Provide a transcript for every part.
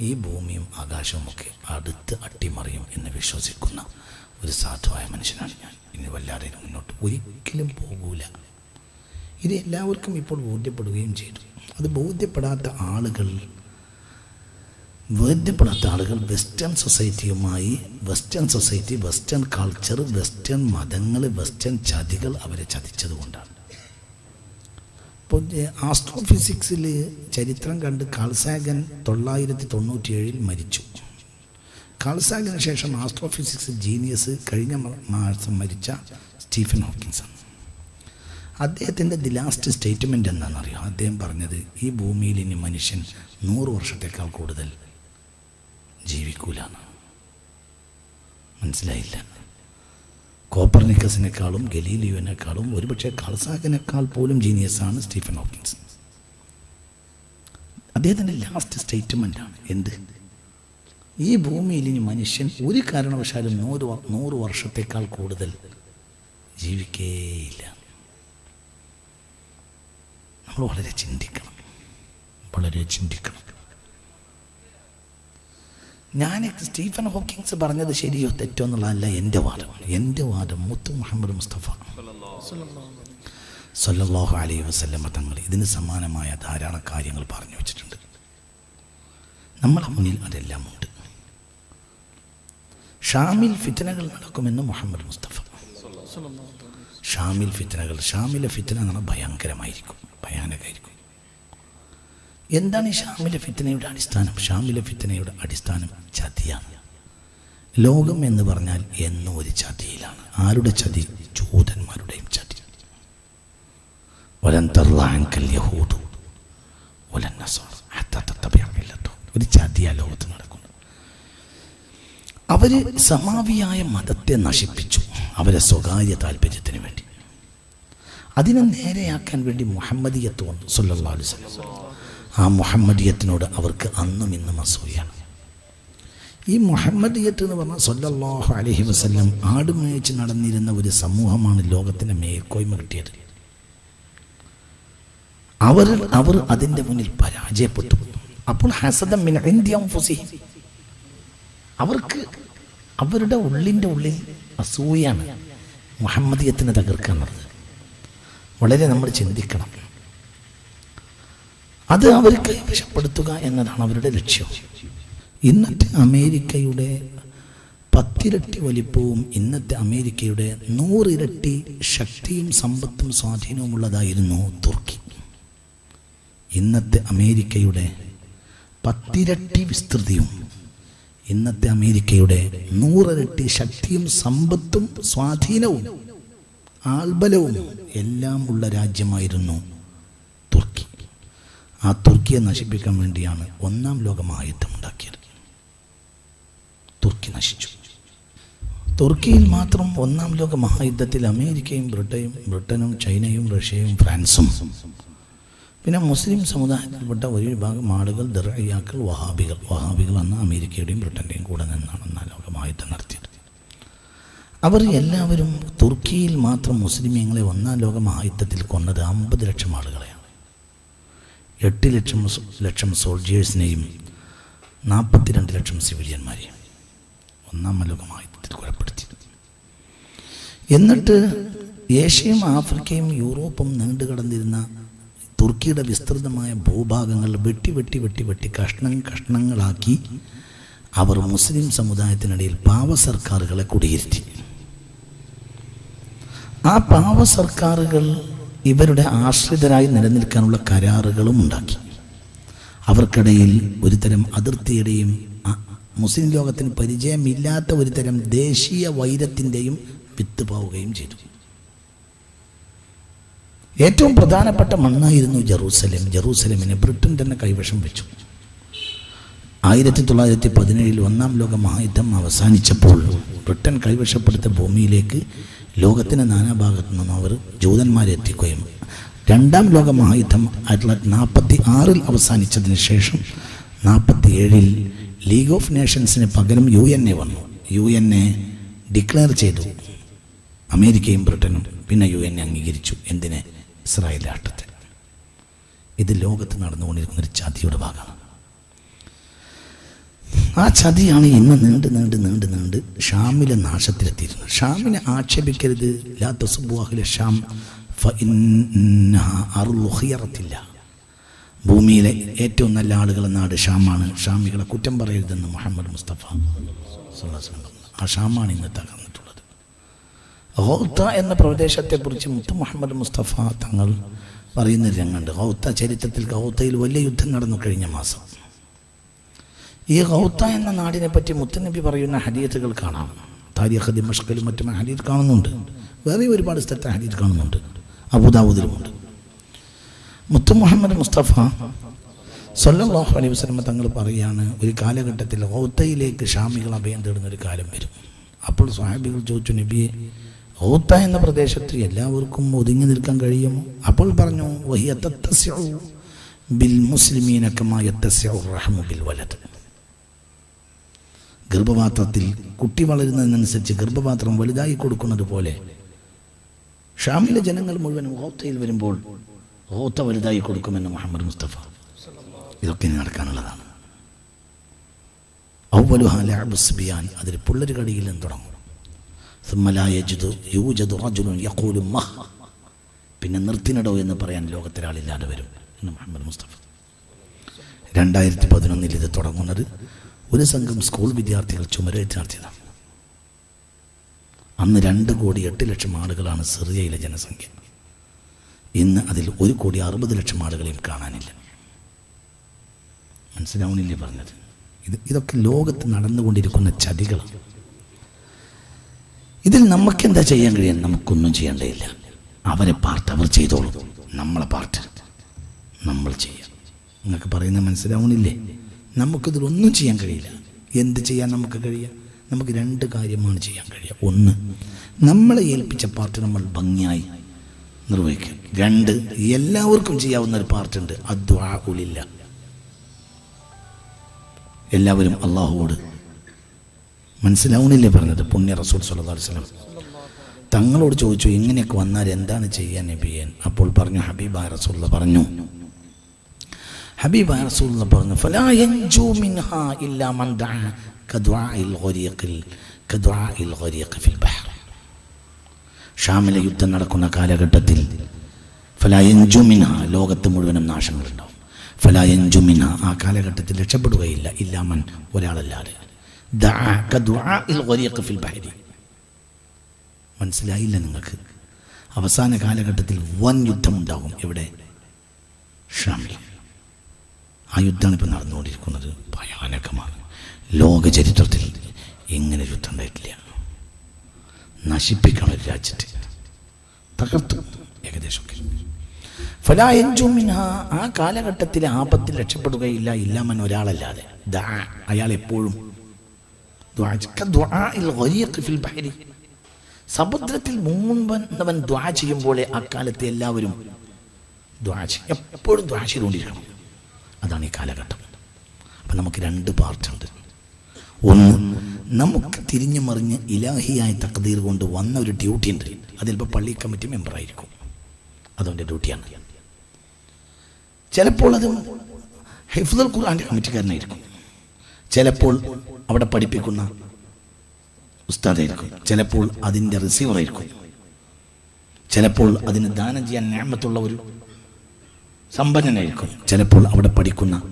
ഈ ഭൂമിയും ആകാശവും ഒക്കെ അടുത്ത് അട്ടിമറിയും എന്ന് വിശ്വസിക്കുന്ന ഒരു സാധുവായ മനുഷ്യനാണ് ഞാൻ. ഇനി വല്ലാതെ മുന്നോട്ട് ഒരിക്കലും പോകൂല. ഇത് എല്ലാവർക്കും ഇപ്പോൾ ബോധ്യപ്പെടുകയും ചെയ്തു. അത് ബോധ്യപ്പെടാത്ത ആളുകൾ ബോധ്യപ്പെടാത്ത ആളുകൾ western സൊസൈറ്റിയുമായി western society western culture western മതങ്ങൾ വെസ്റ്റേൺ ചതികൾ അവരെ ചതിച്ചതുകൊണ്ടാണ്. ഇപ്പോൾ ആസ്ട്രോഫിസിക്സിൽ ചരിത്രം കണ്ട് കാൾസാഗൻ തൊള്ളായിരത്തി തൊണ്ണൂറ്റിയേഴിൽ മരിച്ചു. കാൾസാഗിന് ശേഷം ആസ്ട്രോഫിസിക്സ് ജീനിയസ് കഴിഞ്ഞ മാസം മരിച്ച സ്റ്റീഫൻ ഹോക്കിൻസൺ അദ്ദേഹത്തിന്റെ ദി ലാസ്റ്റ് സ്റ്റേറ്റ്മെന്റ് എന്താണെന്നറിയോ? അദ്ദേഹം പറഞ്ഞത് ഈ ഭൂമിയിൽ ഇനി മനുഷ്യൻ നൂറ് വർഷത്തേക്കാൾ കൂടുതൽ ജീവിക്കൂലാണ് മനസ്സിലായില്ല. കോപ്പർനിക്കസിനേക്കാളും ഗലീലിയോനേക്കാളും ഒരുപക്ഷെ കാൾസാഗനേക്കാൾ പോലും ജീനിയസാണ് സ്റ്റീഫൻ ഹോക്കിൻസ്. അദ്ദേഹത്തിന്റെ ലാസ്റ്റ് സ്റ്റേറ്റ്മെന്റാണ് എന്ത്? ഈ ഭൂമിയിൽ ഇനി മനുഷ്യൻ ഒരു കാരണവശാലും നൂറ് നൂറ് വർഷത്തേക്കാൾ കൂടുതൽ ജീവിക്കേയില്ല. നമ്മൾ വളരെ ചിന്തിക്കണം. വളരെ ചിന്തിക്കണം. ഞാൻ സ്റ്റീഫൻ ഹോക്കിങ്സ് പറഞ്ഞത് ശരിയോ തെറ്റോ എന്നുള്ളതല്ല എന്റെ വാദം. എന്റെ വാദം മുത്തു മുഹമ്മദ് മുസ്തഫ. സല്ലാഹു അലൈ വസല്ലമ തങ്ങൾ ഇതിന് സമാനമായ ധാരാളം കാര്യങ്ങൾ പറഞ്ഞു വെച്ചിട്ടുണ്ട്. നമ്മളെ മുന്നിൽ അതെല്ലാം ഉണ്ട്. ഷാമിൽ ഫിത്തനകൾ നടക്കുമെന്ന് മുഹമ്മദ് മുസ്തഫ. ഷാമിൽ ഫിത്തനകൾ ഷാമിലെ ഫിത്തന എന്ന് ഭയങ്കരമായിരിക്കും ഭയാനകമായിരിക്കും. എന്താണ് ഈ ഷാമിലെ ഫിത്തനയുടെ അടിസ്ഥാനം? ഷാമിലെ ഫിത്തനയുടെ അടിസ്ഥാനം ചതിയാണ്. ലോകം എന്ന് പറഞ്ഞാൽ എന്നും ഒരു ചതിയിലാണ്. ആരുടെ ചതി? ജൂതന്മാരുടെയും ചതി. ഒരു ചതിയാ ലോകത്ത് നടക്കുന്നു അവർ സമാവിയായ മതത്തെ നശിപ്പിച്ചു. അവരെ സ്വകാര്യ താല്പര്യത്തിന് വേണ്ടി. അതിനെ നേരെയാക്കാൻ വേണ്ടി മുഹമ്മദിയത്ത് വന്നു സല്ലല്ലാഹു അലൈഹി ആ മുഹമ്മദിയത്തിനോട് അവർക്ക് അന്നും ഇന്നും അസൂയാണ്. ഈ മുഹമ്മദിയത്ത് എന്ന് പറഞ്ഞാൽ സൊല്ലാഹു അലഹി വസല്ലം ആടുമേച്ച് നടന്നിരുന്ന ഒരു സമൂഹമാണ് ലോകത്തിന്റെ മേൽക്കോയ്മ കിട്ടിയത്. അവർ അവർ അതിന്റെ മുന്നിൽ പരാജയപ്പെട്ടു. അപ്പോൾ ഹസദം. അവർക്ക് അവരുടെ ഉള്ളിന്റെ ഉള്ളിൽ അസൂയാണ് മുഹമ്മദിയത്തിനെ തകർക്കാനുള്ളത്. വളരെ നമ്മൾ ചിന്തിക്കണം. അത് അവർ കൈവശപ്പെടുത്തുക എന്നതാണ് അവരുടെ ലക്ഷ്യം. ഇന്നത്തെ അമേരിക്കയുടെ പത്തിരട്ടി വലിപ്പവും ഇന്നത്തെ അമേരിക്കയുടെ നൂറിരട്ടി ശക്തിയും സമ്പത്തും സ്വാധീനവുമുള്ളതായിരുന്നു തുർക്കി. ഇന്നത്തെ അമേരിക്കയുടെ പത്തിരട്ടി വിസ്തൃതിയും ഇന്നത്തെ അമേരിക്കയുടെ നൂറിരട്ടി ശക്തിയും സമ്പത്തും സ്വാധീനവും ആൾബലവും എല്ലാം ഉള്ള രാജ്യമായിരുന്നു തുർക്കി. ആ തുർക്കിയെ നശിപ്പിക്കാൻ വേണ്ടിയാണ് ഒന്നാം ലോകമായുദ്ധം ഉണ്ടാക്കിയത്. തുർക്കി നശിച്ചു. തുർക്കിയിൽ മാത്രം ഒന്നാം ലോക മഹായുദ്ധത്തിൽ അമേരിക്കയും ബ്രിട്ടനും ബ്രിട്ടനും ചൈനയും റഷ്യയും ഫ്രാൻസും. പിന്നെ മുസ്ലിം സമുദായത്തിൽപ്പെട്ട ഒരു വിഭാഗം ആളുകൾ ദർഹിയാക്കൾ വഹാബികൾ. വഹാബികൾ അന്ന് അമേരിക്കയുടെയും ബ്രിട്ടന്റെയും കൂടെ നിന്നാണ് ഒന്നാം ലോക മഹായുദ്ധം നടത്തിയത്. അവർ എല്ലാവരും തുർക്കിയിൽ മാത്രം മുസ്ലിമീങ്ങളെ ഒന്നാം ലോക മഹായുദ്ധത്തിൽ കൊന്നത് അമ്പത് ലക്ഷം ആളുകളെയാണ്. എട്ട് ലക്ഷം ലക്ഷം സോൾജിയേഴ്സിനെയും നാൽപ്പത്തിരണ്ട് ലക്ഷം സിവിലിയന്മാരെയും ഒന്നാം ലോകമായുദ്ധത്തിൽ കൊലപ്പെടുത്തി. എന്നിട്ട് ഏഷ്യയും ആഫ്രിക്കയും യൂറോപ്പും നീണ്ടു കടന്നിരുന്ന തുർക്കിയുടെ വിസ്തൃതമായ ഭൂഭാഗങ്ങൾ വെട്ടി വെട്ടി വെട്ടി വെട്ടി കഷ്ണം കഷ്ണങ്ങളാക്കി അവർ മുസ്ലിം സമുദായത്തിനിടയിൽ പാവ സർക്കാരുകളെ കുടിയിരുത്തി. ആ പാവ സർക്കാരുകൾ ഇവരുടെ ആശ്രിതരായി നിലനിൽക്കാനുള്ള കരാറുകളും ഉണ്ടാക്കി. അവർക്കിടയിൽ ഒരുതരം അതിർത്തിയുടെയും മുസ്ലിം ലോകത്തിന് പരിചയമില്ലാത്ത ഒരുതരം ദേശീയ വൈരത്തിന്റെയും വിത്ത് പാവുകയും ചെയ്തു. ഏറ്റവും പ്രധാനപ്പെട്ട മണ്ണായിരുന്നു ജെറൂസലേം. ജെറൂസലേമിനെ ബ്രിട്ടൻ തന്നെ കൈവശം വെച്ചു. ആയിരത്തി തൊള്ളായിരത്തി പതിനേഴിൽ ഒന്നാം ലോക മഹായുദ്ധം അവസാനിച്ചപ്പോൾ ബ്രിട്ടൻ കൈവശപ്പെടുത്ത ഭൂമിയിലേക്ക് ലോകത്തിന്റെ നാനാഭാഗത്തു നിന്നും അവർ ജൂതന്മാരെ എത്തിക്കുകയും രണ്ടാം ലോക മഹായുദ്ധം ആയിരത്തി തൊള്ളായിരത്തി നാൽപ്പത്തി ആറിൽ അവസാനിച്ചതിന് ശേഷം നാൽപ്പത്തി ഏഴിൽ ലീഗ് ഓഫ് നേഷൻസിന് പകരം യു എൻ എ വന്നു. യു എൻ എ ഡിക്ലെയർ ചെയ്തു. അമേരിക്കയും ബ്രിട്ടനും പിന്നെ യു എൻ എ അംഗീകരിച്ചു. എന്തിനെ? ഇസ്രായേൽ രാഷ്ട്രത്തെ ഇത് ലോകത്ത് നടന്നുകൊണ്ടിരിക്കുന്ന ഒരു ജാതിയുടെ ഭാഗമാണ്. ആ ചതിയാണ് ഇന്ന് നീണ്ട് നീണ്ട് നീണ്ട് നീണ്ട് ഷാമിലെ നാശത്തിലെത്തിയിരുന്നത്. ഷാമിനെ ആക്ഷേപിക്കരുത്. ലാ ഭൂമിയിലെ ഏറ്റവും നല്ല ആളുകളെ നാട് ഷാമാണ്. ഷാമികളെ കുറ്റം പറയരുതെന്ന് മുഹമ്മദ് മുസ്തഫ പറഞ്ഞു. ആ ഷാമാണ് ഇന്ന് തകർന്നിട്ടുള്ളത്. ഹൗത്ത എന്ന പ്രദേശത്തെക്കുറിച്ച് മുത്ത് മുഹമ്മദ് മുസ്തഫ തങ്ങൾ പറയുന്ന രംഗമുണ്ട്. ഹൗത്ത ചരിത്രത്തിൽ ഹൗത്തയിൽ വലിയ യുദ്ധം നടന്നു കഴിഞ്ഞ മാസം. ഈ റൗത്ത എന്ന നാടിനെ പറ്റി മുത്തനബി പറയുന്ന ഹദീത്തുകൾ കാണാം. താരിഖ് ദിമഷ്കലും മറ്റും ഹദീത്ത് കാണുന്നുണ്ട്. വേറെ ഒരുപാട് സ്ഥലത്ത് ഹദീത്ത് കാണുന്നുണ്ട്. അബുദാബുദിലുമുണ്ട് മുത്തു മുഹമ്മദ് മുസ്തഫ സല്ലല്ലാഹു അലൈഹി വസല്ലം തങ്ങൾ പറയുകയാണ് ഒരു കാലഘട്ടത്തിൽ ഔത്തയിലേക്ക് ഷാമികൾ അഭയം തേടുന്ന ഒരു കാലം വരും. അപ്പോൾ സ്വഹാബികൾ ചോദിച്ചു നബിയെ ഔത്ത എന്ന പ്രദേശത്ത് എല്ലാവർക്കും ഒതുങ്ങി നിൽക്കാൻ കഴിയുമോ? അപ്പോൾ പറഞ്ഞു ബിൽ മുസ്ലിമീന കമാ യത്തസ്യഉ റഹ്മു ബിൽ വലദ്. ഗർഭപാത്രത്തിൽ കുട്ടി വളരുന്നതിനനുസരിച്ച് ഗർഭപാത്രം വലുതായി കൊടുക്കുന്നത് പോലെ ഷാമിലെ ജനങ്ങൾ മുഴുവനും ഹോത്തയിൽ വരുമ്പോൾ ഹോത്ത വലുതായി കൊടുക്കുമെന്ന് മുഹമ്മദ് മുസ്തഫ. ഇതൊക്കെ ഇനി നടക്കാനുള്ളതാണ്. ഔവലുഹാലിയാൻ അതിൽ കടിയിൽ നിന്ന് തുടങ്ങും. പിന്നെ നിർത്തിനടോ എന്ന് പറയാൻ ലോകത്തിലാളില്ലാതെ വരും എന്ന് മുഹമ്മദ് മുസ്തഫ. രണ്ടായിരത്തി പതിനൊന്നിൽ ഇത് തുടങ്ങുന്നത് ഒരു സംഘം സ്കൂൾ വിദ്യാർത്ഥികൾ ചുമരേറ്റ് അന്ന് രണ്ട് കോടി എട്ട് ലക്ഷം ആളുകളാണ് സിറിയയിലെ ജനസംഖ്യ. ഇന്ന് അതിൽ ഒരു കോടി അറുപത് ലക്ഷം ആളുകളെയും കാണാനില്ല. മനസ്സിലാവുന്നില്ലേ പറഞ്ഞത്? ഇത് ഇതൊക്കെ ലോകത്ത് നടന്നുകൊണ്ടിരിക്കുന്ന ചതികളാണ് ഇതിൽ നമുക്കെന്താ ചെയ്യാൻ കഴിയാൻ? നമുക്കൊന്നും ചെയ്യേണ്ടതില്ല. അവരെ പാർട്ട് അവർ ചെയ്തോളൂ. നമ്മളെ പാർട്ട് നമ്മൾ ചെയ്യാം. നിങ്ങൾക്ക് പറയുന്നത് മനസ്സിലാവണില്ലേ നമുക്കിതിലൊന്നും ചെയ്യാൻ കഴിയില്ല. എന്ത് ചെയ്യാൻ നമുക്ക് കഴിയുക നമുക്ക് രണ്ട് കാര്യമാണ് ചെയ്യാൻ കഴിയുക ഒന്ന് നമ്മളെ ഏൽപ്പിച്ച പാർട്ട് നമ്മൾ ഭംഗിയായി നിർവഹിക്കുക രണ്ട് എല്ലാവർക്കും ചെയ്യാവുന്ന ഒരു പാർട്ടുണ്ട് അദ്വാ ഉലില്ല എല്ലാവരും അള്ളാഹുവോട് മനസ്സിലാവണില്ലേ പറഞ്ഞത്? പുണ്യ റസൂൽ വസല്ലം തങ്ങളോട് ചോദിച്ചു ഇങ്ങനെയൊക്കെ വന്നാൽ എന്താണ് ചെയ്യാൻ നബിയൻ അപ്പോൾ പറഞ്ഞു ഹബീബ റസൂല്ല പറഞ്ഞു. ഹബീബായ റസൂൽ പറഞ്ഞു ഫലാ യൻജു മിൻഹാ ഇല്ലാ മൻ ദഅ കദ്വാഇൽ ഗരീഖിൽ കദ്വാഇൽ ഗരീഖ് ഫിൽ ബഹർ ഷാമിലെ യുദ്ധം നടക്കുന്ന കാലഘട്ടത്തിൽ ഫലാ യൻജു മിൻഹ ലോകത്ത് മുഴുവനും നാശങ്ങളുണ്ടാവും. ഫലാ യൻജു മിൻഹ ആ കാലഘട്ടത്തിൽ രക്ഷപ്പെടുകയില്ല ഇല്ലാ ഇല്ലാമൻ ഒരാളല്ലാതെ. ദഅ കദ്വാഇൽ ഗരീഖ് ഫിൽ ബഹരി. മനസ്സിലായില്ല നിങ്ങൾക്ക്? അവസാന കാലഘട്ടത്തിൽ വൻ യുദ്ധമുണ്ടാകും ഇവിടെ ഷാമിൽ. ആ യുദ്ധമാണ് ഇപ്പം നടന്നുകൊണ്ടിരിക്കുന്നത്. ഭയാനകമാണ്. ലോക ചരിത്രത്തിൽ ഇങ്ങനെ യുദ്ധം ഉണ്ടായിട്ടില്ല. നശിപ്പിക്കണം ഒരു രാജ്യത്തെ തകർത്തു. ഏകദേശമൊക്കെ ഫലായഞ്ചുമിന ആ കാലഘട്ടത്തിലെ ആപത്തിൽ രക്ഷപ്പെടുകയില്ല ഇല്ലാമൻ ഒരാളല്ലാതെ. അയാൾ എപ്പോഴും സമുദ്രത്തിൽ മുങ്ങുന്നവൻ ദ്വാ ചെയ്യുമ്പോഴേ അക്കാലത്ത് എല്ലാവരും ദ്വാ എപ്പോഴും ദ്വാ ചെയ്തുകൊണ്ടിരിക്കണം. അതാണ് ഈ കാലഘട്ടം. അപ്പം നമുക്ക് രണ്ട് പാർട്ടുണ്ട്. ഒന്ന് നമുക്ക് തിരിഞ്ഞു മറിഞ്ഞ് ഇലാഹിയായ തക്കതീർ കൊണ്ട് വന്ന ഒരു ഡ്യൂട്ടി ഉണ്ട്. അതിലിപ്പോൾ പള്ളി കമ്മിറ്റി മെമ്പറായിരിക്കും അതവന്റെ ഡ്യൂട്ടിയാണ് ചിലപ്പോൾ അത് ഹൈഫുദൽ ഖുർആാന്റെ കമ്മിറ്റിക്കാരനായിരിക്കും. ചിലപ്പോൾ അവിടെ പഠിപ്പിക്കുന്ന ഉസ്താദായിരിക്കും. ചിലപ്പോൾ അതിന്റെ റിസീവറായിരിക്കും ചിലപ്പോൾ അതിന് ദാനം ചെയ്യാൻ ഞാമത്തുള്ള ഒരു സമ്പന്നനായിരിക്കും ചിലപ്പോൾ അവിടെ പഠിക്കുന്ന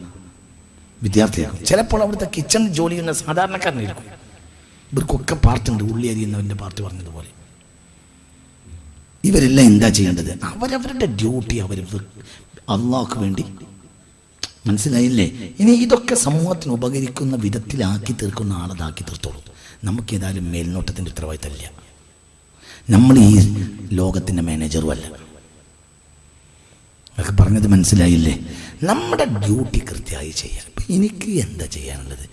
വിദ്യാർത്ഥിയാകും. ചിലപ്പോൾ അവിടുത്തെ കിച്ചൺ ജോലി ചെയ്യുന്ന സാധാരണക്കാരനായിരിക്കും. ഇവർക്കൊക്കെ പാർട്ടുണ്ട് ഉള്ളി അരിയുന്നവന്റെ പാർട്ടി പറഞ്ഞതുപോലെ. ഇവരെല്ലാം എന്താ ചെയ്യേണ്ടത്? അവരവരുടെ ഡ്യൂട്ടി അവർ അള്ളാഹ്ക്ക് വേണ്ടി. മനസ്സിലായില്ലേ? ഇനി ഇതൊക്കെ സമൂഹത്തിന് ഉപകരിക്കുന്ന വിധത്തിലാക്കി തീർക്കുന്ന ആളതാക്കി തീർത്തോളൂ. നമുക്ക് ഏതായാലും മേൽനോട്ടത്തിന്റെ ഉത്തരവാദിത്തമില്ല. നമ്മൾ ഈ ലോകത്തിന്റെ മാനേജറും അല്ല. അതൊക്കെ പറഞ്ഞത് മനസ്സിലായില്ലേ? നമ്മുടെ ഡ്യൂട്ടി കൃത്യമായി ചെയ്യാൻ. ഇപ്പം എനിക്ക് എന്താ ചെയ്യാനുള്ളത്?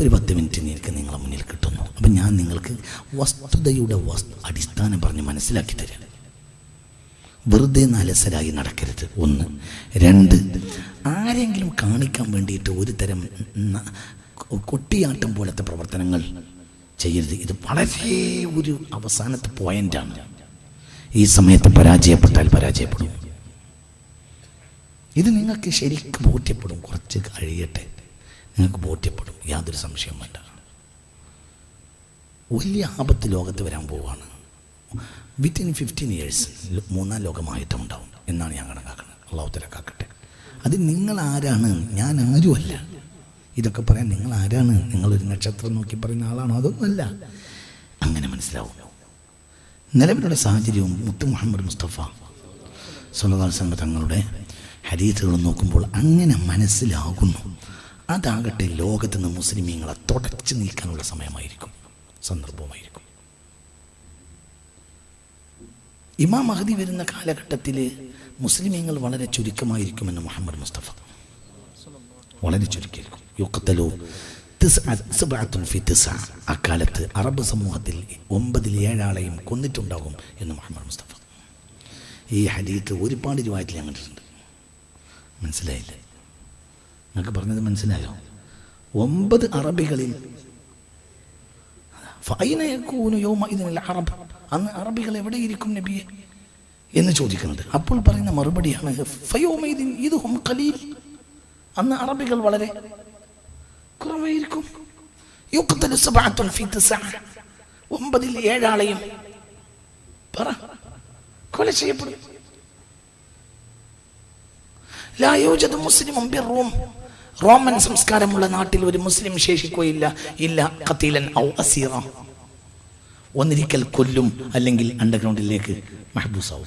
ഒരു പത്ത് മിനിറ്റ് എനിക്ക് നിങ്ങളെ മുന്നിൽ കിട്ടുന്നു. അപ്പം ഞാൻ നിങ്ങൾക്ക് വസ്തുതയുടെ വസ്തു അടിസ്ഥാനം പറഞ്ഞ് മനസ്സിലാക്കി തരാം. വെറുതെ നലസരായി നടക്കരുത്. ഒന്ന്. രണ്ട്. ആരെങ്കിലും കാണിക്കാൻ വേണ്ടിയിട്ട് ഒരു തരം കൊട്ടിയാട്ടം പോലത്തെ പ്രവർത്തനങ്ങൾ ചെയ്യരുത്. ഇത് വളരെ ഒരു അവസാനത്തെ പോയിന്റാണ് ഈ സമയത്ത് പരാജയപ്പെട്ടാൽ പരാജയപ്പെടും. ഇത് നിങ്ങൾക്ക് ശരിക്കും ബോധ്യപ്പെടും. കുറച്ച് കഴിയട്ടെ. നിങ്ങൾക്ക് ബോധ്യപ്പെടും. യാതൊരു സംശയം വേണ്ട. വലിയ ആപത്ത് ലോകത്ത് വരാൻ പോവുകയാണ് വിത്തിൻ ഫിഫ്റ്റീൻ ഇയേഴ്സ് മൂന്നാം ലോകമായിട്ടും ഉണ്ടാവും എന്നാണ് ഞാൻ കണക്കാക്കുന്നത്. അള്ളാഹു തിരക്കാക്കട്ടെ അത് നിങ്ങൾ ആരാണ്? ഞാൻ ആരുമല്ല. ഇതൊക്കെ പറയാൻ നിങ്ങൾ ആരാണ്? നിങ്ങളൊരു നക്ഷത്രം നോക്കി പറയുന്ന ആളാണോ? അതൊന്നുമല്ല. അങ്ങനെ മനസ്സിലാവും. നിലവിലുള്ള സാഹചര്യവും മുത്തു മുഹമ്മദ് മുസ്തഫ സല്ലാസ്ലമ തങ്ങളുടെ ഹരീത്തുകൾ നോക്കുമ്പോൾ അങ്ങനെ മനസ്സിലാകുന്നു. അതാകട്ടെ ലോകത്ത് നിന്ന് മുസ്ലിമീങ്ങളെ തുടച്ചു നീക്കാനുള്ള സമയമായിരിക്കും. സന്ദർഭമായിരിക്കും. ഇമാം മഹദി വരുന്ന കാലഘട്ടത്തിൽ മുസ്ലിമീങ്ങൾ വളരെ ചുരുക്കമായിരിക്കുമെന്ന് മുഹമ്മദ് മുസ്തഫ. വളരെ ചുരുക്കിയിരിക്കും. യുക്കത്തലോ അക്കാലത്ത് അറബ് സമൂഹത്തിൽ ഒമ്പതിൽ ഏഴാളെയും കൊന്നിട്ടുണ്ടാകും എന്ന് മുഹമ്മദ് മുസ്തഫ. ഈ ഹരീത്ത് ഒരുപാട് രൂപത്തിൽ ഞാൻ മനസ്സിലായില്ല. നിങ്ങൾക്ക് പറഞ്ഞത് മനസ്സിലായോ? ഒമ്പത് അറബികളിൽ അറബ്. അന്ന് അറബികൾ എവിടെ ഇരിക്കും നബിയെ എന്ന് ചോദിക്കുന്നത്. അപ്പോൾ പറയുന്ന മറുപടിയാണ് ഖലീൽ. അന്ന് അറബികൾ വളരെ കുറവായിരിക്കും. ഒമ്പതിൽ ഏഴാളെയും പറ കൊല ചെയ്യപ്പെടും. ലാ യൂജദു മുസ്ലിമും ബിറൂം റോമൻ സംസ്കാരമുള്ള നാട്ടിൽ ഒരു മുസ്ലിം ശേഷിക്കുകയില്ല. ഇല്ല കത്തീലൻ ഔ അസീറ. ഒന്നിരിക്കൽ കൊല്ലും അല്ലെങ്കിൽ അണ്ടർഗ്രൗണ്ടിലേക്ക് മഹബൂസാവും.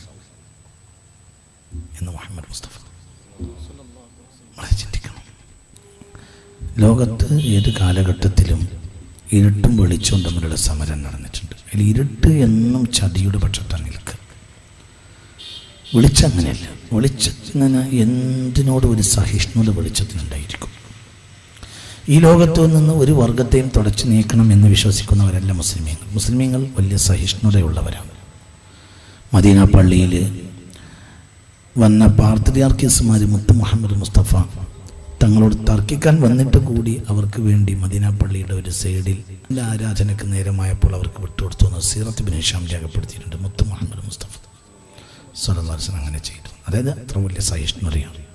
എന്ന് മുഹമ്മദ് മുസ്തഫ. ചിന്തിക്കണം. ലോകത്ത് ഏത് കാലഘട്ടത്തിലും ഇരുട്ടും വെളിച്ചവും തമ്മിലുള്ള സമരം നടന്നിട്ടുണ്ട്. അതിൽ ഇരുട്ട് എന്നും ചതിയുടെ പക്ഷത്താണ് നിൽക്കുക. വെളിച്ചം വിളിച്ചതിന് എന്തിനോട് ഒരു സഹിഷ്ണുത വെളിച്ചത്തിനുണ്ടായിരിക്കും? ഈ ലോകത്തു നിന്ന് ഒരു വർഗത്തെയും തുടച്ചു നീക്കണം എന്ന് വിശ്വസിക്കുന്നവരല്ല മുസ്ലിമീങ്ങൾ. മുസ്ലിമീങ്ങൾ വലിയ സഹിഷ്ണുതയുള്ളവരാണ്. മദീന പള്ളിയിൽ വന്ന പാർത്തരിയാർക്കീസുമാർ മുത്ത് മുഹമ്മദ് മുസ്തഫ തങ്ങളോട് തർക്കിക്കാൻ വന്നിട്ട് കൂടി അവർക്ക് വേണ്ടി മദീന പള്ളിയുടെ ഒരു സൈഡിൽ ആരാധനയ്ക്ക് നേരമായപ്പോൾ അവർക്ക് വിട്ടുകൊടുത്തു സീറത്ത് ബിൻ രേഖപ്പെടുത്തിയിട്ടുണ്ട്. മുത്ത് മുഹമ്മദ് മുസ്തഫ. സ്വലദാസൻ അങ്ങനെ ചെയ്തു. അതായത് അത്ര വലിയ സഹിഷ്ണുതയാണ്.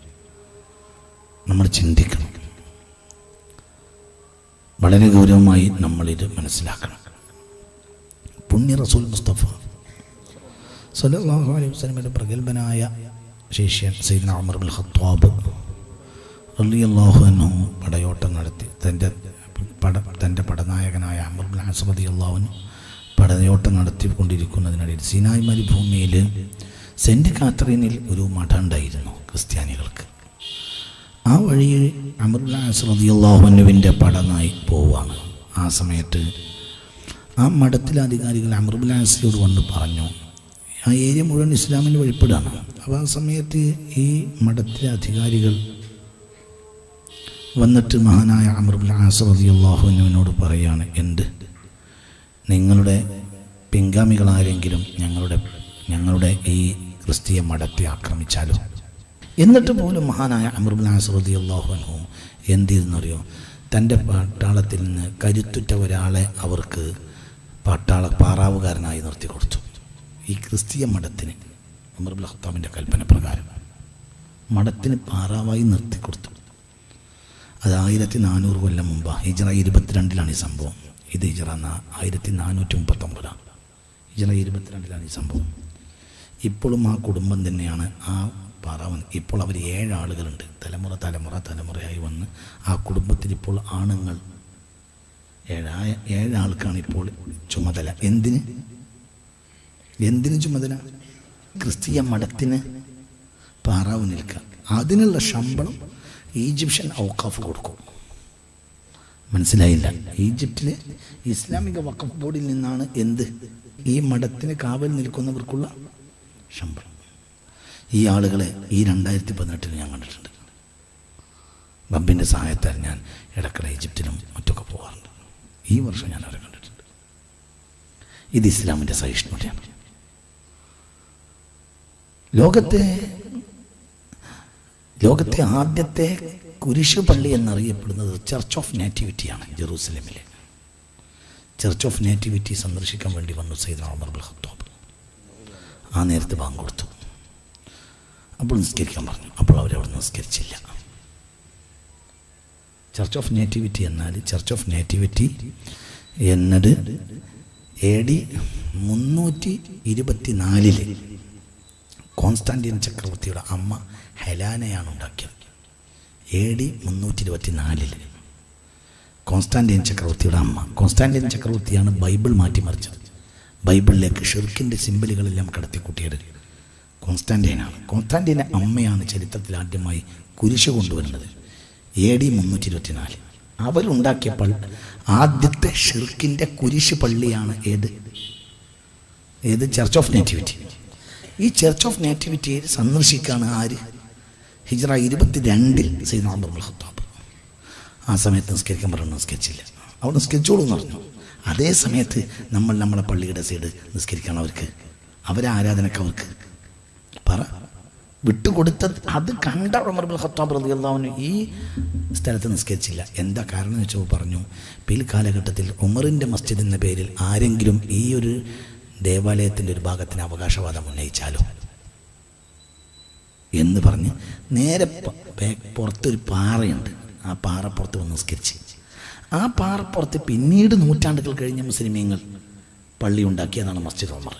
നമ്മൾ ചിന്തിക്കണം. വളരെ ഗൗരവമായി നമ്മളിത് മനസ്സിലാക്കണം. പുണ്യ റസൂൽ മുസ്തഫ സല്ലല്ലാഹു അലൈഹി വസ്ലമിന്റെ പ്രഗത്ഭനായ ശിഷ്യൻ അമർ ഉമർ ബിൻ ഖത്താബ് അള്ളാഹു എന്നു പടയോട്ടം നടത്തി. തന്റെ പട തന്റെ പടനായകനായ അമർ ബിൻ ഹസമതി അൻഹു പടയോട്ടം നടത്തിക്കൊണ്ടിരിക്കുന്നതിനിടയിൽ സീനായ് മരുഭൂമിയിൽ സെന്റ് കാത്തറീനിൽ ഒരു മഠം ഉണ്ടായിരുന്നു ക്രിസ്ത്യാനികൾക്ക്. ആ വഴിയിൽ അമറുല്ലാസ്രദിയുള്ളാഹുനുവിന്റെ പടനായി പോവാണ് ആ സമയത്ത് ആ മഠത്തിലെ അധികാരികൾ അമറുബുലാസിയോട് വന്ന് പറഞ്ഞു ആ ഏരിയ മുഴുവൻ ഇസ്ലാമിന് വഴിപ്പെടാണ് അപ്പോൾ ആ സമയത്ത് ഈ മഠത്തിലെ അധികാരികൾ വന്നിട്ട് മഹാനായ അമറുബുലാസ്രദിയുള്ളാഹുനുവിനോട് പറയാണ് എന്ത്? നിങ്ങളുടെ പിൻഗാമികളാരെങ്കിലും ഞങ്ങളുടെ ഞങ്ങളുടെ ഈ ക്രിസ്തീയ മഠത്തെ ആക്രമിച്ചാലോ. എന്നിട്ട് പോലും മഹാനായ അമറുബുലാസ്രതി അള്ളാഹുനു എന്തിരുന്നറിയോ തന്റെ പട്ടാളത്തിൽ നിന്ന് കരുത്തുറ്റ ഒരാളെ അവർക്ക് പട്ടാള പാറാവുകാരനായി നിർത്തി കൊടുത്തു. ഈ ക്രിസ്തീയ മഠത്തിന് ഹത്താമിന്റെ കൽപ്പന പ്രകാരം മഠത്തിന് പാറാവായി നിർത്തി കൊടുത്തു. അത് ആയിരത്തി നാനൂറ് കൊല്ലം മുമ്പ് ഹിജറ ഇരുപത്തിരണ്ടിലാണ് ഈ സംഭവം. ഇത് ഹിജറ ആയിരത്തി നാനൂറ്റി മുപ്പത്തൊമ്പതാണ് ഹിജറ ഇരുപത്തിരണ്ടിലാണ് ഈ സംഭവം. ഇപ്പോഴും ആ കുടുംബം തന്നെയാണ് ആ പറവൻ ഇപ്പോൾ അവർ ഏഴാളുകളുണ്ട് തലമുറ തലമുറ തലമുറയായി വന്ന് ആ കുടുംബത്തിൽ ഇപ്പോൾ ആണുങ്ങൾ. ഏഴായ ഏഴാൾക്കാണ് ഇപ്പോൾ ചുമതല. എന്തിന്? എന്തിന് ചുമതല? ക്രിസ്തീയ മഠത്തിന് പാറാവ് നിൽക്കുക അതിനുള്ള ശമ്പളം ഈജിപ്ഷ്യൻ ഔക്കാഫ് കൊടുക്കും. മനസ്സിലായില്ല? ഈജിപ്തിലെ ഇസ്ലാമിക വഖഫ് ബോർഡിൽ നിന്നാണ് എന്ത്? ഈ മഠത്തിന് കാവൽ നിൽക്കുന്നവർക്കുള്ള ശമ്പളം. ഈ ആളുകളെ ഈ രണ്ടായിരത്തി പതിനെട്ടിൽ ഞാൻ കണ്ടിട്ടുണ്ട്. ബമ്പിന്റെ സഹായത്താൽ ഞാൻ ഇടക്കട ഈജിപ്തിലും മറ്റൊക്കെ പോകാറുണ്ട്. ഈ വർഷം ഞാൻ അവരെ കണ്ടിട്ടുണ്ട്. ഇത് ഇസ്ലാമിന്റെ സഹിഷ്ണുതയാണ്. ലോകത്തെ ലോകത്തെ ആദ്യത്തെ കുരിശു പള്ളി എന്നറിയപ്പെടുന്നത് ചർച്ച് ഓഫ് നേറ്റിവിറ്റിയാണ് ജെറൂസലമിലെ. ചർച്ച് ഓഫ് നേറ്റിവിറ്റി സന്ദർശിക്കാൻ വേണ്ടി വന്നു സൈദ് അമർ ബുൽ ഖത്താബ്. ആ നേരത്ത് ബാങ്ക് കൊടുത്തു. അപ്പോൾ നിസ്കരിക്കാൻ പറഞ്ഞു. അപ്പോൾ അവരവിടെ നിസ്കരിച്ചില്ല. ചർച്ച് ഓഫ് നേറ്റിവിറ്റി എന്നാൽ ചർച്ച് ഓഫ് നേറ്റിവിറ്റി എന്നത് എ ഡി മുന്നൂറ്റി ഇരുപത്തി നാലിൽ ചക്രവർത്തിയുടെ അമ്മ ഹെലാനയാണ് ഉണ്ടാക്കിയത്. എ ഡി മുന്നൂറ്റി ഇരുപത്തി നാലിൽ ചക്രവർത്തിയുടെ അമ്മ. കോൺസ്റ്റാന്റീൻ ചക്രവർത്തിയാണ് ബൈബിൾ മാറ്റിമറിച്ചത്. ബൈബിളിലേക്ക് ഷിർക്കിന്റെ സിമ്പലുകളെല്ലാം കടത്തിക്കൂട്ടിയത് കോൺസ്റ്റാന്റൈനാണ്. കോൺസ്റ്റാന്റൈന്റെ അമ്മയാണ് ചരിത്രത്തിൽ ആദ്യമായി കുരിശ് കൊണ്ടുവരുന്നത്. എ ഡി മുന്നൂറ്റി ഇരുപത്തിനാല് അവരുണ്ടാക്കിയ പള്ളി ആദ്യത്തെ ഷിർക്കിന്റെ കുരിശ് പള്ളിയാണ് ഏത്? ഏത്? ചർച്ച് ഓഫ് നേറ്റിവിറ്റി ഈ ചർച്ച് ഓഫ് നേറ്റിവിറ്റിയെ സന്ദർശിക്കുകയാണ് ആര്? ഹിജറ ഇരുപത്തി രണ്ടിൽ സൈദ് അബ്ദുൽ ഖത്താബ്. ആ സമയത്ത് നിസ്കരിക്കാൻ പറഞ്ഞു നിസ്കരിച്ചില്ല അവിടെ നിസ്കരിച്ചോളൂ എന്ന് പറഞ്ഞു. അതേ സമയത്ത് നമ്മൾ നമ്മളെ പള്ളിയുടെ സൈഡ് നിസ്കരിക്കണം അവർക്ക്. അവരെ ആരാധനക്ക് അവർക്ക്. പറ. വിട്ടുകൊടുത്ത അത് കണ്ട ഉമർബുൽ ഖത്താബ് റളിയല്ലാഹു ഈ സ്ഥലത്ത് നിസ്കരിച്ചില്ല. എന്താ കാരണം എന്ന് വെച്ചാൽ പറഞ്ഞു പിൽക്കാലഘട്ടത്തിൽ ഉമറിന്റെ മസ്ജിദ് എന്ന പേരിൽ ആരെങ്കിലും ഈ ഒരു ദേവാലയത്തിന്റെ ഒരു ഭാഗത്തിന് അവകാശവാദം ഉന്നയിച്ചാലോ? എന്ന് പറഞ്ഞ് നേരെ പുറത്തൊരു പാറയുണ്ട്. ആ പാറ പാറപ്പുറത്ത് വന്ന് നിസ്കരിച്ച്. ആ പാറപ്പുറത്ത് പിന്നീട് നൂറ്റാണ്ടുകൾ കഴിഞ്ഞ മുസ്ലിമീങ്ങൾ പള്ളി ഉണ്ടാക്കിയതാണ് മസ്ജിദ് ഉമർ.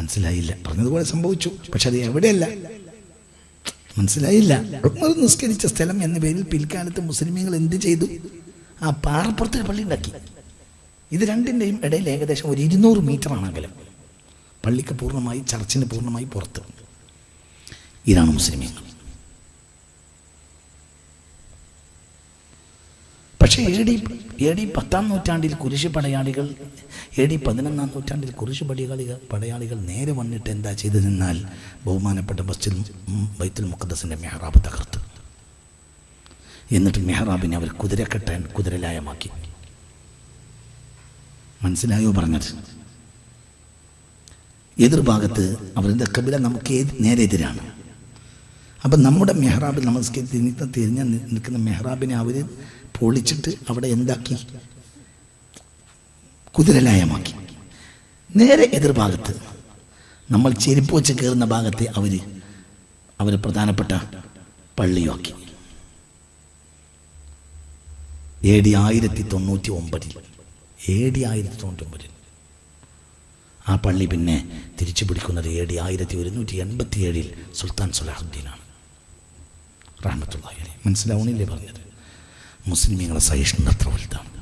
മനസ്സിലായില്ല. പറഞ്ഞതുപോലെ സംഭവിച്ചു. പക്ഷെ അത് എവിടെയല്ല? മനസ്സിലായില്ല. ഉമർ നിസ്കരിച്ച സ്ഥലം എന്ന പേരിൽ പിൽക്കാലത്ത് മുസ്ലിമീങ്ങൾ എന്ത് ചെയ്തു? ആ പാറപ്പുറത്ത് പള്ളി ഉണ്ടാക്കി. ഇത് രണ്ടിന്റെയും ഇടയിൽ ഏകദേശം ഒരു ഇരുന്നൂറ് മീറ്ററാണ് അകലം പള്ളിക്ക് പൂർണമായി ചർച്ചിന് പൂർണമായി പുറത്ത്. ഇതാണ് മുസ്ലിമീങ്ങൾ. പക്ഷേ എ ഡി എ ഡി പത്താം നൂറ്റാണ്ടിൽ കുരിശ് പടയാളികൾ എ ഡി പതിനൊന്നാം നൂറ്റാണ്ടിൽ കുരിശ് പടയാളികൾ പടയാളികൾ നേരെ വന്നിട്ട് എന്താ ചെയ്തു നിന്നാൽ? ബഹുമാനപ്പെട്ട ബസ്സിൽ ബൈത്തുൽ മുഖദ്ദസിന്റെ മെഹ്റാബ് തകർത്ത്. എന്നിട്ട് മെഹ്റാബിനെ അവർ കുതിരക്കെട്ടാൻ കുതിരലായമാക്കി. മനസ്സിലായോ പറഞ്ഞത്? എതിർഭാഗത്ത് അവരുടെ കബില നമുക്ക് നേരെ എതിരാണ്. അപ്പം നമ്മുടെ മെഹ്റാബിൽ നമസ്കരിച്ച് തിരിഞ്ഞ് നിൽക്കുന്ന മെഹ്റാബിനെ അവർ പൊളിച്ചിട്ട് അവിടെ എന്താക്കി? കുതിരലായമാക്കി. നേരെ എതിർഭാഗത്ത് നമ്മൾ ചെരുപ്പ് വെച്ച് കയറുന്ന ഭാഗത്തെ അവർ അവർ പ്രധാനപ്പെട്ട പള്ളിയാക്കി എ ഡി ആയിരത്തി തൊണ്ണൂറ്റി ഒമ്പതിൽ എ ഡി ആയിരത്തി തൊണ്ണൂറ്റി ഒമ്പതിൽ ആ പള്ളി പിന്നെ തിരിച്ചു പിടിക്കുന്നത് എ ഡി ആയിരത്തി ഒരുന്നൂറ്റി എൺപത്തി ഏഴിൽ സുൽത്താൻ സുലാഹുദ്ദീനാണ്. റഹ്മത്തുള്ളാഹി അലൈഹി. മനസ്സിലാവണില്ലേ പറഞ്ഞത്? മുസ്ലിമീങ്ങളെ സഹിഷ്ണുത അത്ര വലുതാണ്.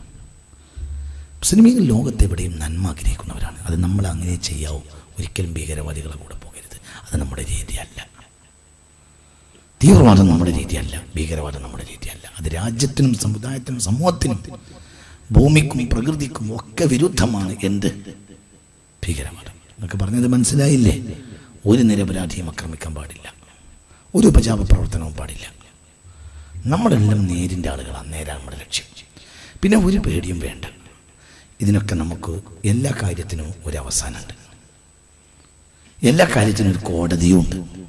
മുസ്ലിമീങ്ങൾ ലോകത്തെവിടെയും നന്മ ആഗ്രഹിക്കുന്നവരാണ്. അത് നമ്മൾ അങ്ങനെ ചെയ്യാവും. ഒരിക്കലും ഭീകരവാദികളെ കൂടെ പോകരുത്. അത് നമ്മുടെ രീതിയല്ല. തീവ്രവാദം നമ്മുടെ രീതിയല്ല. ഭീകരവാദം നമ്മുടെ രീതിയല്ല. അത് രാജ്യത്തിനും സമുദായത്തിനും സമൂഹത്തിനും ഭൂമിക്കും പ്രകൃതിക്കും ഒക്കെ വിരുദ്ധമാണ് എന്ത്? ഭീകരവാദം. എന്നൊക്കെ പറഞ്ഞത് മനസ്സിലായില്ലേ? ഒരു നിരപരാധിയും ആക്രമിക്കാൻ പാടില്ല. ഒരു ഉപജാപ പ്രവർത്തനവും പാടില്ല. നമ്മളെല്ലാം നേരിന്റെ ആളുകളാണ്. നേരാ നമ്മുടെ ലക്ഷ്യം. പിന്നെ ഒരു പേടിയും വേണ്ട. ഇതിനൊക്കെ നമുക്ക് എല്ലാ കാര്യത്തിനും ഒരു അവസാനമുണ്ട്. എല്ലാ കാര്യത്തിനും ഒരു കോടതിയുമുണ്ട്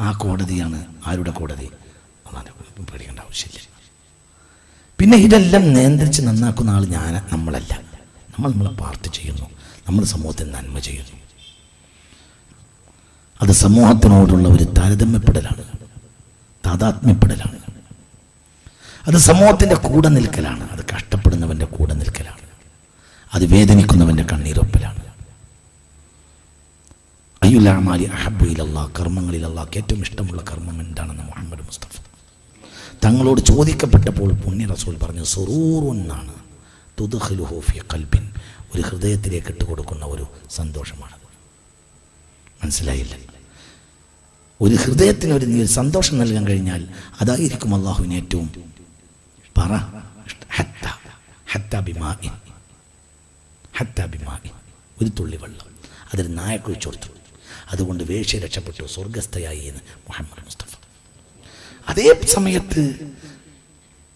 ആ കോടതിയാണ് ആരുടെ കോടതി? പേടിക്കേണ്ട ആവശ്യമില്ല. പിന്നെ ഇതെല്ലാം നിയന്ത്രിച്ച് നന്നാക്കുന്ന ആൾ ഞാൻ നമ്മളല്ല. നമ്മൾ നമ്മളെ പാർട്ടി ചെയ്യുന്നു. നമ്മൾ സമൂഹത്തിൽ നന്മ ചെയ്യുന്നു. അത് സമൂഹത്തിനോടുള്ള ഒരു താരതമ്യപ്പെടലാണ്. താതാത്മ്യപ്പെടലാണ്. അത് സമൂഹത്തിന്റെ കൂടെ നിൽക്കലാണ്. അത് കഷ്ടപ്പെടുന്നവന്റെ കൂടെ നിൽക്കലാണ്. അത് വേദനിക്കുന്നവന്റെ കണ്ണീരൊപ്പലാണ്. അയ്യുലാമാലി അഹബുയിലല്ലാ കർമ്മങ്ങളിൽ അള്ളാഹ്ക്ക് ഏറ്റവും ഇഷ്ടമുള്ള കർമ്മം എന്താണെന്ന് മുഹമ്മദ് മുസ്തഫ. തങ്ങളോട് ചോദിക്കപ്പെട്ടപ്പോൾ പുണ്യ റസൂൽ പറഞ്ഞു സുറൂറുന്നാണ് തുതുഹലുഹോഫി കൽബിൻ ഒരു ഹൃദയത്തിലേക്ക് ഇട്ട് കൊടുക്കുന്ന ഒരു സന്തോഷമാണ്. മനസ്സിലായില്ല? ഒരു ഹൃദയത്തിന് ഒരു നീ- സന്തോഷം നൽകാൻ കഴിഞ്ഞാൽ അതായിരിക്കും അള്ളാഹുവിന് ഏറ്റവും പറ. ഒരു തുള്ളി വെള്ളം. അതൊരു നായക്കൊഴിച്ചു കൊടുത്തു. അതുകൊണ്ട് വേശ്യ രക്ഷപ്പെട്ടു. സ്വർഗസ്ഥയായി എന്ന് മുഹമ്മദ് മുസ്തഫ. അതേ സമയത്ത്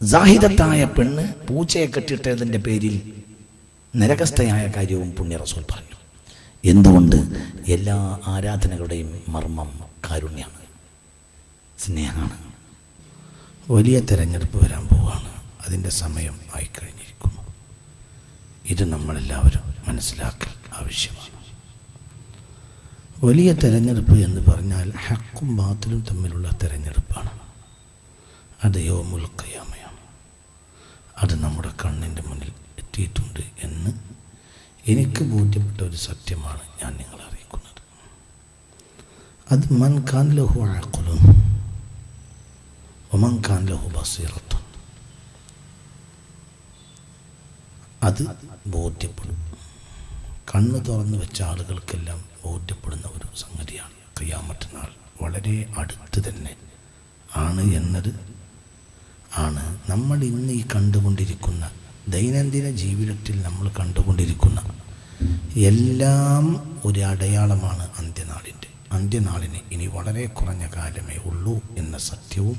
ജാഹിദത്തായ പെണ്ണ് പൂച്ചയെ കെട്ടിട്ടതിന്റെ പേരിൽ നരകസ്ഥയായ കാര്യവും പുണ്യ റസൂൽ പറഞ്ഞു. എന്തുകൊണ്ട്? എല്ലാ ആരാധനകളുടെയും മർമ്മം കാരുണ്യമാണ് സ്നേഹമാണ്. വലിയ തെരഞ്ഞെടുപ്പ് വരാൻ പോവുകയാണ് അതിന്റെ സമയം ആയിക്കഴിഞ്ഞിരിക്കുന്നു. ഇത് നമ്മളെല്ലാവരും മനസ്സിലാക്കൽ ആവശ്യമാണ്. വലിയ തെരഞ്ഞെടുപ്പ് എന്ന് പറഞ്ഞാൽ ഹക്കും ബാത്തിലും തമ്മിലുള്ള തെരഞ്ഞെടുപ്പാണ്. അത് യോമുൽ അത് നമ്മുടെ കണ്ണിന്റെ മുന്നിൽ എത്തിയിട്ടുണ്ട് എന്ന് എനിക്ക് ബോധ്യപ്പെട്ട ഒരു സത്യമാണ് ഞാൻ നിങ്ങളെ അറിയിക്കുന്നത് അത് മൻ ഖാൻ ലഹു അഴക്കുലും ഒമൻ ഖാൻ ലഹു ബസീറത്തും. അത് ബോധ്യപ്പെടും. കണ്ണ് തുറന്നു വെച്ച ആളുകൾക്കെല്ലാം ബോധ്യപ്പെടുന്ന ഒരു സംഗതിയാണ് കയ്യാമറ്റനാൾ വളരെ അടുത്ത് തന്നെ ആണ് എന്നത്. ആണ് നമ്മൾ ഇന്ന് ഈ കണ്ടുകൊണ്ടിരിക്കുന്ന ദൈനംദിന ജീവിതത്തിൽ നമ്മൾ കണ്ടുകൊണ്ടിരിക്കുന്ന എല്ലാം ഒരു അടയാളമാണ് അന്ത്യനാളിന്റെ. അന്ത്യനാളിന് ഇനി വളരെ കുറഞ്ഞ കാലമേ ഉള്ളൂ എന്ന സത്യവും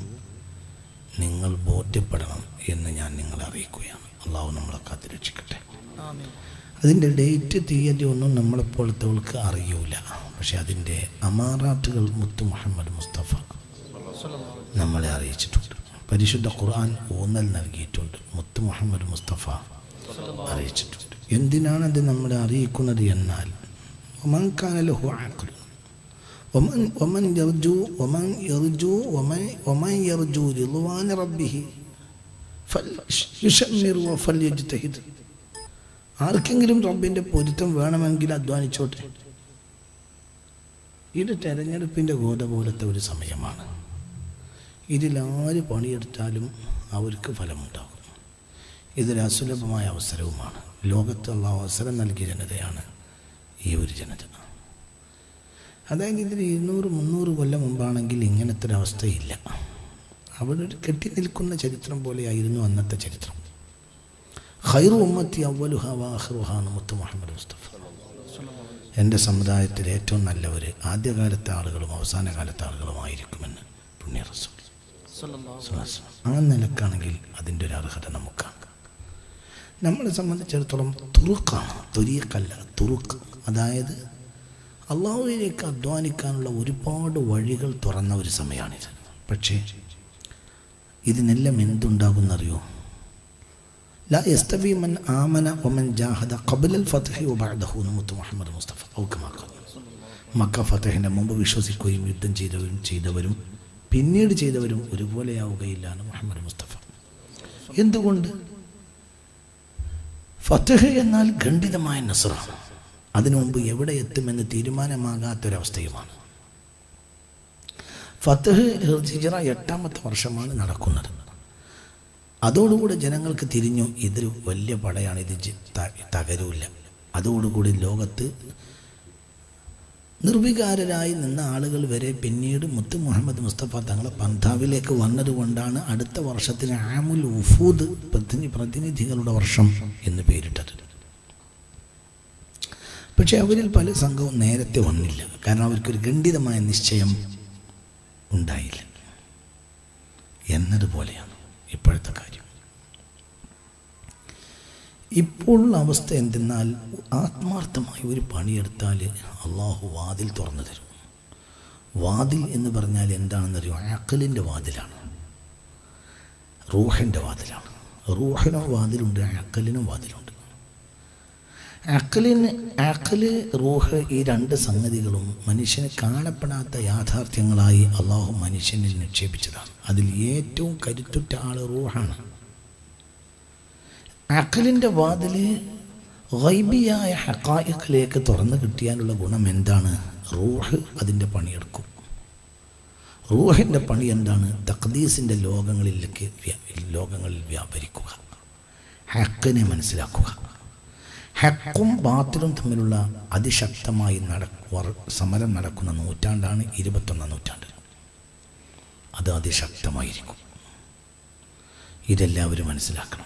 നിങ്ങൾ ബോധ്യപ്പെടണം എന്ന് ഞാൻ നിങ്ങളെ അറിയിക്കുകയാണ്. അള്ളാഹു നമ്മളെ കാത്തിരക്ഷിക്കട്ടെ അതിന്റെ ഡേറ്റ് തീയതി ഒന്നും നമ്മളെപ്പോഴത്തെവൾക്ക് അറിയൂല. പക്ഷെ അതിന്റെ അമാറാത്തുകൾ മുത്തു മുഹമ്മദ് മുസ്തഫ നമ്മളെ അറിയിച്ചിട്ടുണ്ട്. പരിശുദ്ധ ഖുർആൻ ഊന്നൽ നൽകിയിട്ടുണ്ട്. മുത്തു മുഹമ്മദ് മുസ്തഫ അറിയിച്ചിട്ടുണ്ട്. എന്തിനാണ് അത് നമ്മളെ അറിയിക്കുന്നത് എന്നാൽ ഒമൻ കാനലഹു യർജു യർജു ആർക്കെങ്കിലും റബ്ബിന്റെ പൊരുത്തം വേണമെങ്കിൽ അധ്വാനിച്ചോട്ടെ. ഇത് തെരഞ്ഞെടുപ്പിന്റെ ഗോത പോലത്തെ ഒരു സമയമാണ്. ഇതിലാര് പണിയെടുത്താലും അവർക്ക് ഫലമുണ്ടാകും. ഇതിൽ അസുലഭമായ അവസരവുമാണ്. ലോകത്തുള്ള അവസരം നൽകിയ ജനതയാണ് ഈ ഒരു ജനത. അതായത് ഇതിന് ഇരുന്നൂറ് മുന്നൂറ് കൊല്ലം മുമ്പാണെങ്കിൽ ഇങ്ങനത്തെ ഒരു അവസ്ഥയില്ല അവരൊരു കെട്ടി നിൽക്കുന്ന ചരിത്രം പോലെയായിരുന്നു അന്നത്തെ ചരിത്രം. ഖൈറു ഉമ്മത്തി അവലു വാഹറുഹാണ് മുത്തു മുഹമ്മദ് മുസ്തഫ. എന്റെ സമുദായത്തിൽ ഏറ്റവും നല്ലവർ ആദ്യകാലത്തെ ആളുകളും അവസാന കാലത്തെ ആളുകളുമായിരിക്കുമെന്ന് പുണ്യ റസൂൽ. ആ നിലക്കാണെങ്കിൽ അതിന്റെ ഒരു അർഹത നമുക്കാണ്. നമ്മളെ സംബന്ധിച്ചിടത്തോളം തുറുക്കാണ് തുരിയക്കല്ല തുറുക്ക്. അതായത് അള്ളാഹുവിനേക്ക് അധ്വാനിക്കാനുള്ള ഒരുപാട് വഴികൾ തുറന്ന ഒരു സമയമാണിത്. പക്ഷേ ഇതിനെല്ലാം എന്തുണ്ടാകുന്നറിയോ? ലാ ആമന ജാഹദ മുഹമ്മദ് മുസ്തഫ മക്ക മുമ്പ് വിശ്വസിക്കുകയും യുദ്ധം ചെയ്തവരും ചെയ്തവരും പിന്നീട് ചെയ്തവരും ഒരുപോലെയാവുകയില്ല എന്ന് മുഹമ്മദ് മുസ്തഫ. എന്തുകൊണ്ട്? ഫതഹ് എന്നാൽ ഖണ്ഡിതമായ നസറാണ്. അതിനു മുമ്പ് എവിടെ എത്തുമെന്ന് തീരുമാനമാകാത്തൊരവസ്ഥയുമാണ്. ഫത്തഹ് ഹിജറ എട്ടാമത്തെ വർഷമാണ് നടക്കുന്നത്. അതോടുകൂടി ജനങ്ങൾക്ക് തിരിഞ്ഞു ഇതൊരു വലിയ പടയാണ് ഇത് തകരൂല്ല. അതോടുകൂടി ലോകത്ത് നിർവികാരരായി നിന്ന ആളുകൾ വരെ പിന്നീട് മുത്തു മുഹമ്മദ് മുസ്തഫ തങ്ങളെ പന്താവിലേക്ക് വന്നതുകൊണ്ടാണ് അടുത്ത വർഷത്തിന് ആമുൽ ഉഫൂദ് പ്രതിനിധികളുടെ വർഷം എന്ന് പേരിട്ടത്. പക്ഷെ അവരിൽ പല സംഘവും നേരത്തെ വന്നില്ല. കാരണം അവർക്കൊരു ഖണ്ഡിതമായ നിശ്ചയം ഉണ്ടായില്ല. എന്നതുപോലെയാണ് ഇപ്പോഴത്തെ കാര്യം. ഇപ്പോഴുള്ള അവസ്ഥ എന്തെന്നാൽ ആത്മാർത്ഥമായി ഒരു പണിയെടുത്താൽ അള്ളാഹു വാതിൽ തുറന്നു തരും. വാതിൽ എന്ന് പറഞ്ഞാൽ എന്താണെന്നറിയോ? അക്കലിന്റെ വാതിലാണ്. റൂഹിന്റെ വാതിലാണ്. റൂഹിനും വാതിലുണ്ട് അക്കലിനും വാതിലുണ്ട്. അക്കലിന് അക്കൽ റൂഹ് ഈ രണ്ട് സംഗതികളും മനുഷ്യന് കാണപ്പെടാത്ത യാഥാർത്ഥ്യങ്ങളായി അള്ളാഹു മനുഷ്യനിൽ നിക്ഷേപിച്ചതാണ്. അതിൽ ഏറ്റവും കരുത്തുറ്റ ആൾ റൂഹാണ്. അക്കലിന്റെ വാതിൽ ഗൈബിയായ ഹക്കായിക്കിലേക്ക് തുറന്നു കിട്ടിയാനുള്ള ഗുണം എന്താണ്? റൂഹ് അതിന്റെ പണിയെടുക്കും. റൂഹിന്റെ പണി എന്താണ്? തഖദീസിന്റെ ലോകങ്ങളിലേക്ക് ലോകങ്ങളിൽ വ്യാപരിക്കുക. ഹക്കിനെ മനസ്സിലാക്കുക. ഹക്കും ബാത്തിലും തമ്മിലുള്ള അതിശക്തമായി നടക്കുക സമരം നടക്കുന്ന നൂറ്റാണ്ടാണ് ഇരുപത്തൊന്നാം നൂറ്റാണ്ട്. അത് അതിശക്തമായിരിക്കും. ഇതെല്ലാവരും മനസ്സിലാക്കണം.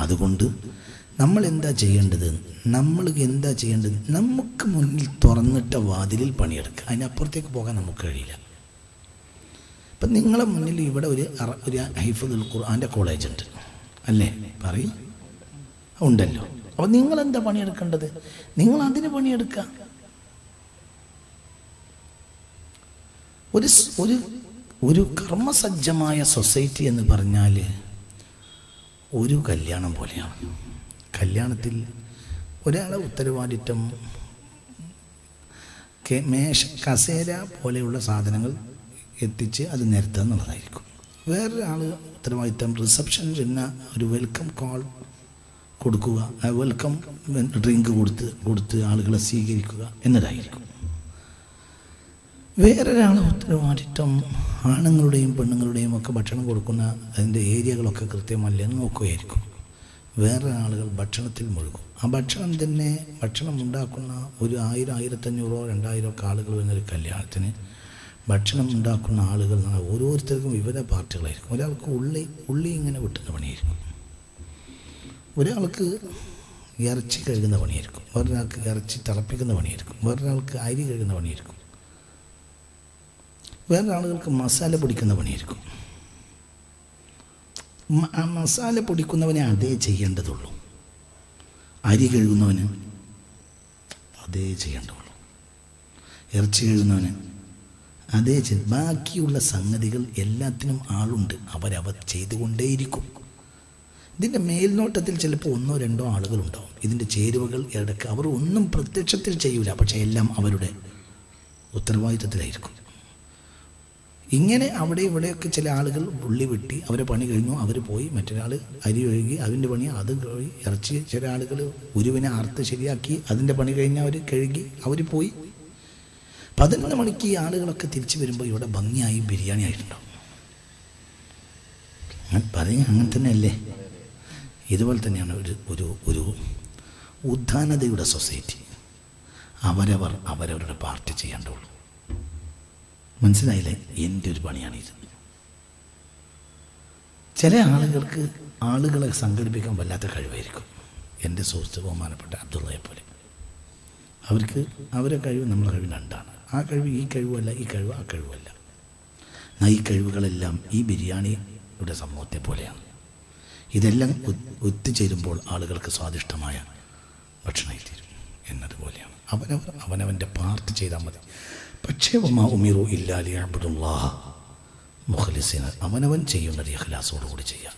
അതുകൊണ്ട് നമ്മൾ എന്താ ചെയ്യേണ്ടത്? നമ്മൾ എന്താ ചെയ്യേണ്ടത്? നമുക്ക് മുന്നിൽ തുറന്നിട്ട വാതിലിൽ പണിയെടുക്കുക. അതിനപ്പുറത്തേക്ക് പോകാൻ നമുക്ക് കഴിയില്ല. ഇപ്പം നിങ്ങളെ മുന്നിൽ ഇവിടെ ഒരു ഒരു ഹൈഫുൽ ഖുർആാന്റെ കോളേജ് ഉണ്ട് അല്ലേ? പറയും. ഉണ്ടല്ലോ. അപ്പോൾ നിങ്ങൾ എന്താ പണിയെടുക്കേണ്ടത്? നിങ്ങൾ അതിന് പണിയെടുക്കുക ഒരു ഒരു ഒരു കർമ്മസജ്ജമായ സൊസൈറ്റി എന്ന് പറഞ്ഞാൽ ഒരു കല്യാണം പോലെയാണ്. കല്യാണത്തിൽ ഒരാളെ ഉത്തരവാദിത്തം കെ- മേശ കസേര പോലെയുള്ള സാധനങ്ങൾ എത്തിച്ച് അത് നിരത്തുക എന്നുള്ളതായിരിക്കും. വേറൊരാൾ ഉത്തരവാദിത്തം റിസപ്ഷൻ ചെന്ന ഒരു വെൽക്കം കോൾ കൊടുക്കുക. വെൽക്കം ഡ്രിങ്ക് കൊടുത്ത് കൊടുത്ത് ആളുകളെ സ്വീകരിക്കുക എന്നതായിരിക്കും. വേറൊരാളെ ഉത്തരവാദിത്വം ആണുങ്ങളുടെയും പെണ്ണുങ്ങളുടെയും ഒക്കെ ഭക്ഷണം കൊടുക്കുന്ന അതിന്റെ ഏരിയകളൊക്കെ കൃത്യമല്ലെന്ന് നോക്കുകയായിരിക്കും. വേറെ ആളുകൾ ഭക്ഷണത്തിൽ മുഴുകും. ആ ഭക്ഷണം തന്നെ ഭക്ഷണം ഉണ്ടാക്കുന്ന ഒരു ആയിരം ആയിരത്തഞ്ഞൂറോ രണ്ടായിരം ഒക്കെ ആളുകൾ വരുന്നൊരു കല്യാണത്തിന് ഭക്ഷണം ഉണ്ടാക്കുന്ന ആളുകൾ ഓരോരുത്തർക്കും വിവിധ പാർട്ടികളായിരിക്കും. ഒരാൾക്ക് ഉള്ളി ഉള്ളി ഇങ്ങനെ വെട്ടുന്ന പണിയായിരിക്കും. ഒരാൾക്ക് ഇറച്ചി കഴുകുന്ന പണിയായിരിക്കും. വേറൊരാൾക്ക് ഇറച്ചി തിളപ്പിക്കുന്ന പണിയായിരിക്കും. വേറൊരാൾക്ക് അരി കഴുകുന്ന പണിയായിരിക്കും. വേറെ ആളുകൾക്ക് മസാല പൊടിക്കുന്ന പണിയായിരിക്കും. മസാല പൊടിക്കുന്നവനെ അതേ ചെയ്യേണ്ടതുള്ളൂ. അരി കഴുകുന്നവന് അതേ ചെയ്യേണ്ടതുള്ളൂ. ഇറച്ചി കഴുകുന്നവന് അതേ ചെയ്ത് ബാക്കിയുള്ള സംഗതികൾ എല്ലാത്തിനും ആളുണ്ട്. അവരവർ ചെയ്തുകൊണ്ടേയിരിക്കും. ഇതിന്റെ മേൽനോട്ടത്തിൽ ചിലപ്പോൾ ഒന്നോ രണ്ടോ ആളുകളുണ്ടാവും. ഇതിന്റെ ചേരുവകൾ ഇടയ്ക്ക് അവർ ഒന്നും പ്രത്യക്ഷത്തിൽ ചെയ്യൂല. പക്ഷേ എല്ലാം അവരുടെ ഉത്തരവാദിത്തത്തിലായിരിക്കും. ഇങ്ങനെ അവിടെ ഇവിടെയൊക്കെ ചില ആളുകൾ ഉള്ളി വെട്ടി അവരെ പണി കഴിഞ്ഞു. അവർ പോയി മറ്റൊരാൾ അരി ഒഴുകി അതിന്റെ പണി അത് കഴുകി ഇറച്ചി ചില ആളുകൾ ഉരുവിനെ അറുത്ത് ശരിയാക്കി അതിന്റെ പണി കഴിഞ്ഞ് അവർ കഴുകി അവർ പോയി. പതിനൊന്ന് മണിക്ക് ഈ ആളുകളൊക്കെ തിരിച്ചു വരുമ്പോൾ ഇവിടെ ഭംഗിയായി ബിരിയാണി ആയിട്ടുണ്ടാവും. ഞാൻ പറയും അങ്ങനെ തന്നെയല്ലേ? ഇതുപോലെ തന്നെയാണ് ഒരു ഒരു ഒരു ഉദ്ധാനതയുടെ സൊസൈറ്റി. അവരവർ അവരവരുടെ പാർട്ടി ചെയ്യേണ്ടുള്ളൂ മനസ്സിലായില്ലേ? എന്റെ ഒരു പണിയാണ് ഇത്. ചില ആളുകൾക്ക് ആളുകളെ സംഘടിപ്പിക്കാൻ വല്ലാത്ത കഴിവായിരിക്കും. എന്റെ സുഹൃത്ത് ബഹുമാനപ്പെട്ട അബ്ദുള്ളയെ പോലെ. അവർക്ക് അവരെ കഴിവ് നമ്മളെ കഴിവ് രണ്ടാണ്. ആ കഴിവ് ഈ കഴിവല്ല ഈ കഴിവ് ആ കഴിവല്ല. എന്നാൽ ഈ കഴിവുകളെല്ലാം ഈ ബിരിയാണിയുടെ സമൂഹത്തെ പോലെയാണ്. ഇതെല്ലാം ഒത്തുചേരുമ്പോൾ ആളുകൾക്ക് സ്വാദിഷ്ടമായ ഭക്ഷണമായി തീരും എന്നതുപോലെയാണ്. അവനവർ അവനവന്റെ പാർട്ട് ചെയ്താൽ മതി. പക്ഷേ ഉമാ ഉമിറു ഇല്ലാലി അബ്ദുല്ലാഹ് മുഖലിസിന് അവനവൻ ചെയ്യുന്നത് ഇഖ്ലാസോടുകൂടി ചെയ്യാം.